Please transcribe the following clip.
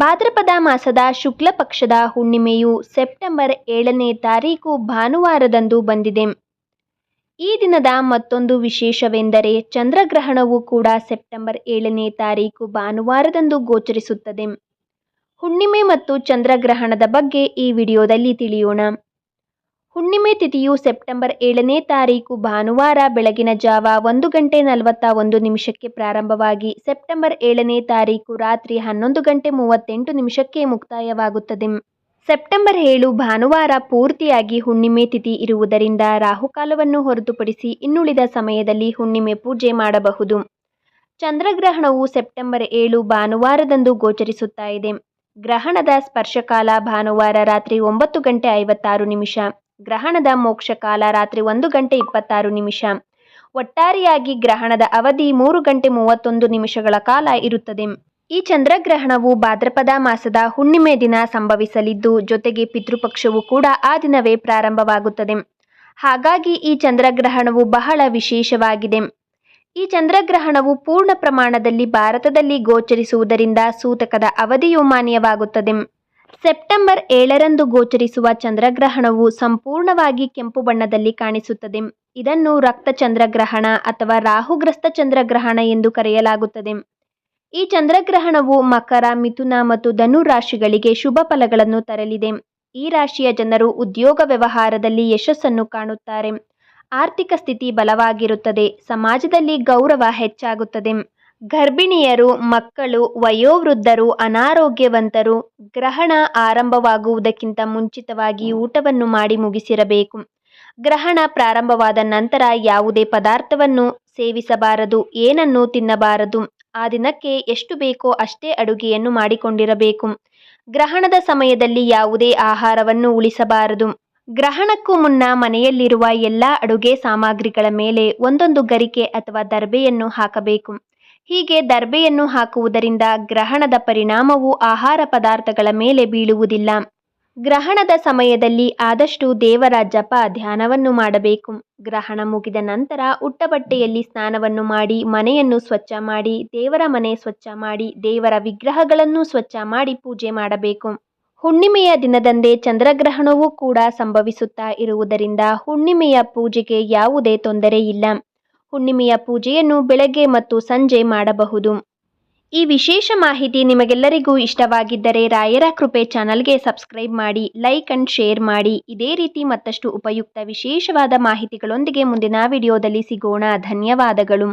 ಭಾದ್ರಪದ ಮಾಸದ ಶುಕ್ಲ ಪಕ್ಷದ ಹುಣ್ಣಿಮೆಯು ಸೆಪ್ಟೆಂಬರ್ ಏಳನೇ ತಾರೀಕು ಭಾನುವಾರದಂದು ಬಂದಿದೆ. ಈ ದಿನದ ಮತ್ತೊಂದು ವಿಶೇಷವೆಂದರೆ ಚಂದ್ರಗ್ರಹಣವು ಕೂಡ ಸೆಪ್ಟೆಂಬರ್ ಏಳನೇ ತಾರೀಕು ಭಾನುವಾರದಂದು ಗೋಚರಿಸುತ್ತದೆ. ಹುಣ್ಣಿಮೆ ಮತ್ತು ಚಂದ್ರಗ್ರಹಣದ ಬಗ್ಗೆ ಈ ವಿಡಿಯೋದಲ್ಲಿ ತಿಳಿಯೋಣ. ಹುಣ್ಣಿಮೆ ತಿಥಿಯು ಸೆಪ್ಟೆಂಬರ್ ಏಳನೇ ತಾರೀಕು ಭಾನುವಾರ ಬೆಳಗಿನ ಜಾವ ಒಂದು ಗಂಟೆ ನಲವತ್ತ ಒಂದು ನಿಮಿಷಕ್ಕೆ ಪ್ರಾರಂಭವಾಗಿ ಸೆಪ್ಟೆಂಬರ್ ಏಳನೇ ತಾರೀಕು ರಾತ್ರಿ ಹನ್ನೊಂದು ಗಂಟೆ ಮೂವತ್ತೆಂಟು ನಿಮಿಷಕ್ಕೆ ಮುಕ್ತಾಯವಾಗುತ್ತದೆ. ಸೆಪ್ಟೆಂಬರ್ ಏಳು ಭಾನುವಾರ ಪೂರ್ತಿಯಾಗಿ ಹುಣ್ಣಿಮೆ ತಿಥಿ ಇರುವುದರಿಂದ ರಾಹುಕಾಲವನ್ನು ಹೊರತುಪಡಿಸಿ ಇನ್ನುಳಿದ ಸಮಯದಲ್ಲಿ ಹುಣ್ಣಿಮೆ ಪೂಜೆ ಮಾಡಬಹುದು. ಚಂದ್ರಗ್ರಹಣವು ಸೆಪ್ಟೆಂಬರ್ ಏಳು ಭಾನುವಾರದಂದು ಗೋಚರಿಸುತ್ತಾ ಇದೆ. ಗ್ರಹಣದ ಸ್ಪರ್ಶಕಾಲ ಭಾನುವಾರ ರಾತ್ರಿ ಒಂಬತ್ತು ಗಂಟೆ ಐವತ್ತಾರು ನಿಮಿಷ. ಗ್ರಹಣದ ಮೋಕ್ಷಕಾಲ ರಾತ್ರಿ ಒಂದು ಗಂಟೆ ಇಪ್ಪತ್ತಾರು ನಿಮಿಷ. ಒಟ್ಟಾರೆಯಾಗಿ ಗ್ರಹಣದ ಅವಧಿ ಮೂರು ಗಂಟೆ ಮೂವತ್ತೊಂದು ನಿಮಿಷಗಳ ಕಾಲ ಇರುತ್ತದೆ. ಈ ಚಂದ್ರಗ್ರಹಣವು ಭಾದ್ರಪದ ಮಾಸದ ಹುಣ್ಣಿಮೆ ದಿನ ಸಂಭವಿಸಲಿದ್ದು, ಜೊತೆಗೆ ಪಿತೃಪಕ್ಷವು ಕೂಡ ಆ ದಿನವೇ ಪ್ರಾರಂಭವಾಗುತ್ತದೆ. ಹಾಗಾಗಿ ಈ ಚಂದ್ರಗ್ರಹಣವು ಬಹಳ ವಿಶೇಷವಾಗಿದೆ. ಈ ಚಂದ್ರಗ್ರಹಣವು ಪೂರ್ಣ ಪ್ರಮಾಣದಲ್ಲಿ ಭಾರತದಲ್ಲಿ ಗೋಚರಿಸುವುದರಿಂದ ಸೂತಕದ ಅವಧಿಯು ಮಾನ್ಯವಾಗುತ್ತದೆ. ಸೆಪ್ಟೆಂಬರ್ ಏಳರಂದು ಗೋಚರಿಸುವ ಚಂದ್ರಗ್ರಹಣವು ಸಂಪೂರ್ಣವಾಗಿ ಕೆಂಪು ಬಣ್ಣದಲ್ಲಿ ಕಾಣಿಸುತ್ತದೆ. ಇದನ್ನು ರಕ್ತ ಚಂದ್ರಗ್ರಹಣ ಅಥವಾ ರಾಹುಗ್ರಸ್ತ ಚಂದ್ರಗ್ರಹಣ ಎಂದು ಕರೆಯಲಾಗುತ್ತದೆ. ಈ ಚಂದ್ರಗ್ರಹಣವು ಮಕರ, ಮಿಥುನ ಮತ್ತು ಧನು ರಾಶಿಗಳಿಗೆ ಶುಭ ಫಲಗಳನ್ನು ತರಲಿದೆ. ಈ ರಾಶಿಯ ಜನರು ಉದ್ಯೋಗ ವ್ಯವಹಾರದಲ್ಲಿ ಯಶಸ್ಸನ್ನು ಕಾಣುತ್ತಾರೆ. ಆರ್ಥಿಕ ಸ್ಥಿತಿ ಬಲವಾಗಿರುತ್ತದೆ. ಸಮಾಜದಲ್ಲಿ ಗೌರವ ಹೆಚ್ಚಾಗುತ್ತದೆ. ಗರ್ಭಿಣಿಯರು, ಮಕ್ಕಳು, ವಯೋವೃದ್ಧರು, ಅನಾರೋಗ್ಯವಂತರು, ಗ್ರಹಣ ಆರಂಭವಾಗುವುದಕ್ಕಿಂತ ಮುಂಚಿತವಾಗಿ ಊಟವನ್ನು ಮಾಡಿ ಮುಗಿಸಿರಬೇಕು. ಗ್ರಹಣ ಪ್ರಾರಂಭವಾದ ನಂತರ ಯಾವುದೇ ಪದಾರ್ಥವನ್ನು ಸೇವಿಸಬಾರದು, ಏನನ್ನು ತಿನ್ನಬಾರದು. ಆ ದಿನಕ್ಕೆ ಎಷ್ಟು ಬೇಕೋ ಅಷ್ಟೇ ಅಡುಗೆಯನ್ನು ಮಾಡಿಕೊಂಡಿರಬೇಕು. ಗ್ರಹಣದ ಸಮಯದಲ್ಲಿ ಯಾವುದೇ ಆಹಾರವನ್ನು ಉಳಿಸಬಾರದು. ಗ್ರಹಣಕ್ಕೂ ಮುನ್ನ ಮನೆಯಲ್ಲಿರುವ ಎಲ್ಲ ಅಡುಗೆ ಸಾಮಗ್ರಿಗಳ ಮೇಲೆ ಒಂದೊಂದು ಗರಿಕೆ ಅಥವಾ ದರ್ಬೆಯನ್ನು ಹಾಕಬೇಕು. ಹೀಗೆ ದರ್ಬೆಯನ್ನು ಹಾಕುವುದರಿಂದ ಗ್ರಹಣದ ಪರಿಣಾಮವು ಆಹಾರ ಪದಾರ್ಥಗಳ ಮೇಲೆ ಬೀಳುವುದಿಲ್ಲ. ಗ್ರಹಣದ ಸಮಯದಲ್ಲಿ ಆದಷ್ಟು ದೇವರ ಜಪ ಧ್ಯಾನವನ್ನು ಮಾಡಬೇಕು. ಗ್ರಹಣ ಮುಗಿದ ನಂತರ ಉಟ್ಟಬಟ್ಟೆಯಲ್ಲಿ ಸ್ನಾನವನ್ನು ಮಾಡಿ, ಮನೆಯನ್ನು ಸ್ವಚ್ಛ ಮಾಡಿ, ದೇವರ ಮನೆ ಸ್ವಚ್ಛ ಮಾಡಿ, ದೇವರ ವಿಗ್ರಹಗಳನ್ನು ಸ್ವಚ್ಛ ಮಾಡಿ ಪೂಜೆ ಮಾಡಬೇಕು. ಹುಣ್ಣಿಮೆಯ ದಿನದಂದೇ ಚಂದ್ರಗ್ರಹಣವೂ ಕೂಡ ಸಂಭವಿಸುತ್ತಾ ಇರುವುದರಿಂದ ಹುಣ್ಣಿಮೆಯ ಪೂಜೆಗೆ ಯಾವುದೇ ತೊಂದರೆ ಇಲ್ಲ. ಹುಣ್ಣಿಮೆಯ ಪೂಜೆಯನ್ನು ಬೆಳಗ್ಗೆ ಮತ್ತು ಸಂಜೆ ಮಾಡಬಹುದು. ಈ ವಿಶೇಷ ಮಾಹಿತಿ ನಿಮಗೆಲ್ಲರಿಗೂ ಇಷ್ಟವಾಗಿದ್ದರೆ ರಾಯರ ಕೃಪೆ ಚಾನಲ್ಗೆ ಸಬ್ಸ್ಕ್ರೈಬ್ ಮಾಡಿ, ಲೈಕ್ ಅಂಡ್ ಶೇರ್ ಮಾಡಿ. ಇದೇ ರೀತಿ ಮತ್ತಷ್ಟು ಉಪಯುಕ್ತ ವಿಶೇಷವಾದ ಮಾಹಿತಿಗಳೊಂದಿಗೆ ಮುಂದಿನ ವಿಡಿಯೋದಲ್ಲಿ ಸಿಗೋಣ. ಧನ್ಯವಾದಗಳು.